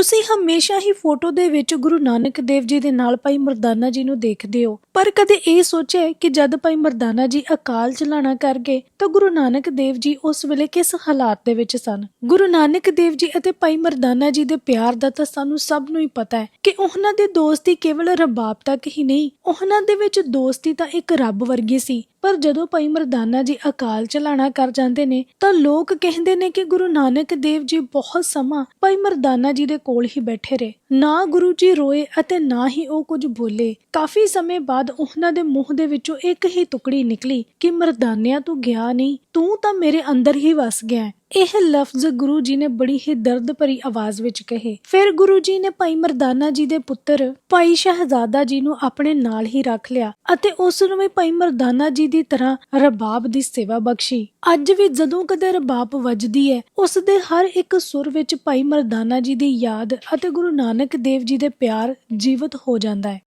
ਤੁਸੀਂ ਹਮੇਸ਼ਾ ਹੀ ਫੋਟੋ ਦੇ ਵਿੱਚ ਗੁਰੂ ਨਾਨਕ ਦੇਵ ਜੀ ਦੇ ਨਾਲ ਭਾਈ ਮਰਦਾਨਾ ਜੀ ਨੂੰ ਦੇਖਦੇ ਹੋ। ਪਰ ਕਦੇ ਇਹ ਸੋਚਿਆ ਕਿ ਜਦ ਭਾਈ ਮਰਦਾਨਾ ਜੀ ਅਕਾਲ ਚਲਾਣਾ ਕਰ ਗਏ ਤਾਂ ਗੁਰੂ ਨਾਨਕ ਦੇਵ ਜੀ ਉਸ ਵੇਲੇ ਕਿਸ ਹਾਲਾਤ ਦੇ ਵਿੱਚ ਸਨ? ਗੁਰੂ ਨਾਨਕ ਦੇਵ ਜੀ ਅਤੇ ਭਾਈ ਮਰਦਾਨਾ ਜੀ ਦੇ ਪਿਆਰ ਦਾ ਤਾਂ ਸਾਨੂੰ ਸਭ ਨੂੰ ਹੀ ਪਤਾ ਹੈ ਕਿ ਉਹਨਾਂ ਦੀ ਦੋਸਤੀ ਕੇਵਲ ਰਬਾਬ ਤੱਕ ਹੀ ਨਹੀਂ, ਉਹਨਾਂ ਦੇ ਵਿੱਚ ਦੋਸਤੀ ਤਾਂ ਇੱਕ ਰੱਬ ਵਰਗੀ ਸੀ। ਪਰ ਜਦੋਂ ਭਾਈ ਮਰਦਾਨਾ ਜੀ ਅਕਾਲ ਚਲਾਣਾ ਕਰ ਜਾਂਦੇ ਨੇ, ਤਾਂ ਲੋਕ ਕਹਿੰਦੇ ਨੇ ਕਿ ਗੁਰੂ ਨਾਨਕ ਦੇਵ ਜੀ ਬਹੁਤ ਸਮਾਂ ਭਾਈ ਮਰਦਾਨਾ ਜੀ ਦੇ ਕੋਲ ਹੀ ਬੈਠੇ ਰਹੇ। ਨਾ ਗੁਰੂ ਜੀ ਰੋਏ ਅਤੇ ਨਾ ਹੀ ਉਹ ਕੁਝ ਬੋਲੇ। ਕਾਫੀ ਸਮੇਂ ਬਾਅਦ ਉਹਨਾਂ ਦੇ ਮੂੰਹ ਦੇ ਵਿੱਚੋਂ ਇੱਕ ਹੀ ਟੁਕੜੀ ਨਿਕਲੀ ਕਿ ਮਰਦਾਨਿਆ ਤੂੰ ਗਿਆ ਨਹੀਂ, ਤੂੰ ਤਾਂ ਮੇਰੇ ਅੰਦਰ ਹੀ ਵਸ ਗਿਆ ਇਹ ਲਫ਼ਜ਼ ਗੁਰੂ ਜੀ ਨੇ ਬੜੀ ਹੀ ਦਰਦ ਭਰੀ ਆਵਾਜ਼ ਵਿੱਚ ਕਹੇ। ਫਿਰ ਗੁਰੂ ਜੀ ਨੇ ਭਾਈ ਮਰਦਾਨਾ ਜੀ ਦੇ ਪੁੱਤਰ ਭਾਈ ਸ਼ਹਿਜ਼ਾਦਾ ਜੀ ਨੂੰ ਆਪਣੇ ਨਾਲ ਹੀ ਰੱਖ ਲਿਆ ਅਤੇ ਉਸ ਨੂੰ ਵੀ ਭਾਈ ਮਰਦਾਨਾ ਜੀ ਦੀ ਤਰ੍ਹਾਂ ਰਬਾਬ ਦੀ ਸੇਵਾ ਬਖਸ਼ੀ। ਅੱਜ ਵੀ ਜਦੋਂ ਕਦੇ ਰਬਾਬ ਵੱਜਦੀ ਹੈ, ਉਸ ਦੇ ਹਰ ਇੱਕ ਸੁਰ ਵਿੱਚ ਭਾਈ ਮਰਦਾਨਾ ਜੀ ਦੀ ਯਾਦ ਅਤੇ ਗੁਰੂ ਨਾਨਕ ਦੇਵ ਜੀ ਦੇ ਪਿਆਰ ਜੀਵਤ ਹੋ ਜਾਂਦਾ ਹੈ।